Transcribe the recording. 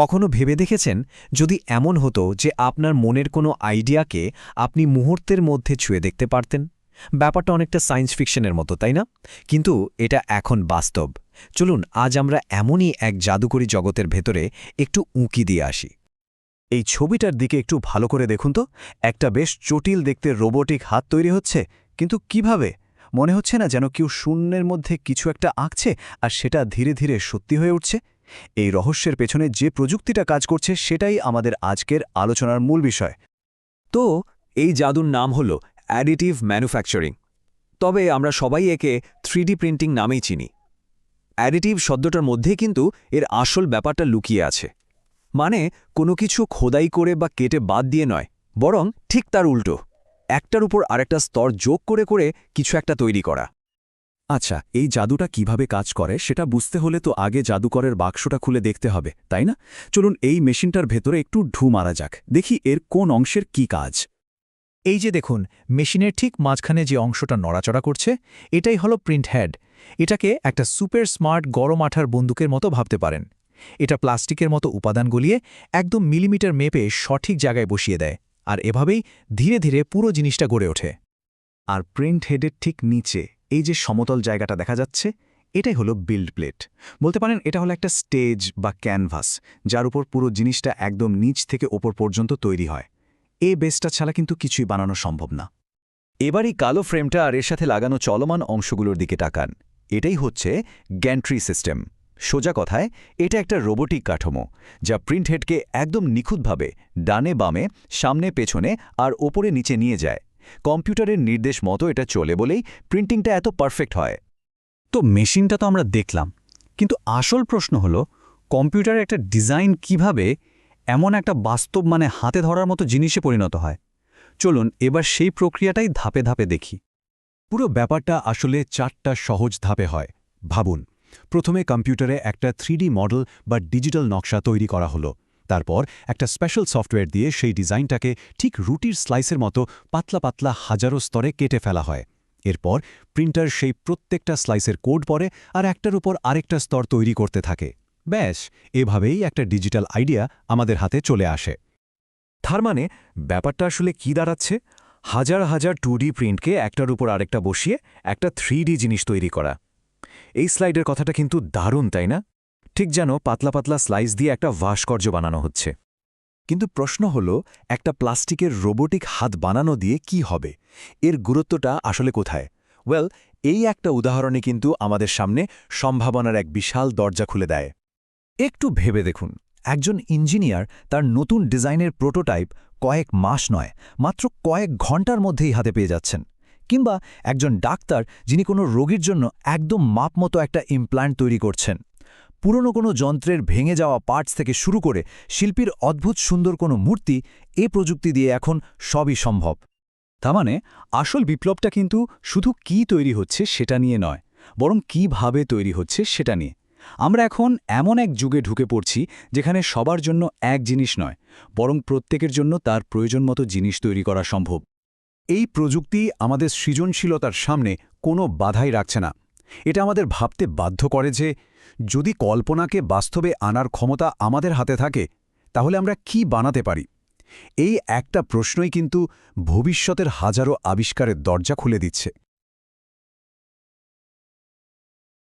কখনো ভেবে দেখেছেন? যদি এমন হতো যে আপনার মনের কোনো আইডিয়াকে আপনি মুহূর্তের মধ্যে ছুঁয়ে দেখতে পারতেন? ব্যাপারটা অনেকটা সায়েন্স ফিকশনের মতো, তাই না? কিন্তু এটা এখন বাস্তব। চলুন, আজ আমরা এমনই এক জাদুকরী জগতের ভেতরে একটু উঁকি দিয়ে আসি। এই ছবিটার দিকে একটু ভালো করে দেখুন তো। একটা বেশ জটিল দেখতে রোবোটিক হাত তৈরি হচ্ছে, কিন্তু কীভাবে? মনে হচ্ছে না যেন কেউ শূন্যের মধ্যে কিছু একটা আঁকছে আর সেটা ধীরে ধীরে সত্যি হয়ে উঠছে। এই রহস্যের পেছনে যে প্রযুক্তিটা কাজ করছে সেটাই আমাদের আজকের আলোচনার মূল বিষয়। তো, এই জাদুর নাম হল অ্যাডিটিভ ম্যানুফ্যাকচারিং। তবে আমরা সবাই একে থ্রিডি প্রিন্টিং নামেই চিনি। অ্যাডিটিভ শব্দটার মধ্যে কিন্তু এর আসল ব্যাপারটা লুকিয়ে আছে। মানে কোনো কিছু খোদাই করে বা কেটে বাদ দিয়ে নয়, বরং ঠিক তার উল্টো। একটার উপর আরেকটা স্তর যোগ করে করে কিছু একটা তৈরি করা। আচ্ছা এই জাদুটা কীভাবে কাজ করে সেটা বুঝতে হলে তো আগে জাদুকরের বাক্সটা খুলে দেখতে হবে তাই না? চলুন এই মেশিনটার ভেতরে একটু ঢু মারা যাক দেখি এর কোন অংশের কি কাজ। এই যে দেখুন মেশিনের ঠিক মাঝখানে যে অংশটা নড়াচড়া করছে এটাই হলো প্রিন্ট হেড। এটাকে একটা সুপার স্মার্ট গরম আঠার বন্দুকের মতো ভাবতে পারেন। এটা প্লাস্টিকের মতো উপাদান গলিয়ে একদম মিলিমিটার মেপে সঠিক জায়গায় বসিয়ে দেয় আর এভাবেই ধীরে ধীরে পুরো জিনিসটা গড়ে ওঠে। আর প্রিন্ট হেডের ঠিক নিচে। এই যে সমতল জায়গাটা দেখা যাচ্ছে, এটাই হলো বিল্ড প্লেট বলতে পারেন এটা হলো একটা স্টেজ বা ক্যানভাস যার উপর পুরো জিনিসটা একদম নিচ থেকে ওপর পর্যন্ত তৈরি হয়। এ বেসটা ছাড়া কিন্তু কিছুই বানানো সম্ভব না। এবারই কালো ফ্রেমটা আর এর সাথে লাগানো চলমান অংশগুলোর দিকে তাকান। এটাই হচ্ছে গ্যান্ট্রি সিস্টেম সোজা কথায়, এটা একটা রোবোটিক কাঠামো, যা প্রিন্ট হেডকে একদম নিখুঁতভাবে ডানে বামে, সামনে পেছনে আর ওপরে নিচে নিয়ে যায়। কম্পিউটারের নির্দেশ মতো এটা চলে বলেই প্রিন্টিংটা এত পারফেক্ট হয়। তো মেশিনটা তো আমরা দেখলাম, কিন্তু আসল প্রশ্ন হলো, কম্পিউটারের একটা ডিজাইন কীভাবে এমন একটা বাস্তব মানে হাতে ধরার মতো জিনিসে পরিণত হয়? চলুন এবার সেই প্রক্রিয়াটাই ধাপে ধাপে দেখি। পুরো ব্যাপারটা আসলে চারটা সহজ ধাপে হয়। ভাবুন, প্রথমে কম্পিউটারে একটা থ্রিডি মডেল বা ডিজিটাল নকশা তৈরি করা হলো। তারপর একটা স্পেশাল সফটওয়্যার দিয়ে সেই ডিজাইনটাকে ঠিক রুটির স্লাইসের মতো পাতলা পাতলা হাজারো স্তরে কেটে ফেলা হয়। এরপর প্রিন্টার সেই প্রত্যেকটা স্লাইসের কোড পরে আর একটার উপর আরেকটা স্তর তৈরি করতে থাকে। ব্যাস, এভাবেই একটা ডিজিটাল আইডিয়া আমাদের হাতে চলে আসে। তার মানে ব্যাপারটা আসলে কি দাঁড়াচ্ছে? হাজার হাজার টু প্রিন্টকে একটার উপর আরেকটা বসিয়ে একটা থ্রি জিনিস তৈরি করা। এই স্লাইডের কথাটা কিন্তু দারুণ, তাই না? ঠিক যেন পাতলা পাতলা স্লাইস দিয়ে একটা ভাস্কর্য বানানো হচ্ছে। কিন্তু প্রশ্ন হল, একটা প্লাস্টিকের রোবোটিক হাত বানানো দিয়ে কি হবে? এর গুরুত্বটা আসলে কোথায়? ওয়েল এই একটা উদাহরণে কিন্তু আমাদের সামনে সম্ভাবনার এক বিশাল দরজা খুলে দেয়। একটু ভেবে দেখুন, একজন ইঞ্জিনিয়ার তার নতুন ডিজাইনের প্রোটোটাইপ কয়েক মাস নয়, মাত্র কয়েক ঘণ্টার মধ্যেই হাতে পেয়ে যাচ্ছেন। কিংবা একজন ডাক্তার যিনি কোনো রোগীর জন্য একদম মাপমতো একটা ইমপ্ল্যান্ট তৈরি করছেন। পুরনো কোনো যন্ত্রের ভেঙে যাওয়া পার্টস থেকে শুরু করে শিল্পীর অদ্ভুত সুন্দর কোনো মূর্তি এ প্রযুক্তি দিয়ে এখন সবই সম্ভব। তার মানে আসল বিপ্লবটা কিন্তু শুধু কি তৈরি হচ্ছে সেটা নিয়ে নয়, বরং কীভাবে তৈরি হচ্ছে সেটা নিয়ে। আমরা এখন এমন এক যুগে ঢুকে পড়ছি যেখানে সবার জন্য এক জিনিস নয়, বরং প্রত্যেকের জন্য তার প্রয়োজন মতো জিনিস তৈরি করা সম্ভব। এই প্রযুক্তি আমাদের সৃজনশীলতার সামনে কোনো বাধাই রাখছে না। এটা আমাদের ভাবতে বাধ্য করে যে, যদি কল্পনাকে বাস্তবে আনার ক্ষমতা আমাদের হাতে থাকে, তাহলে আমরা কি বানাতে পারি? এই একটা প্রশ্নই কিন্তু ভবিষ্যতের হাজারো আবিষ্কারের দরজা খুলে দিচ্ছে।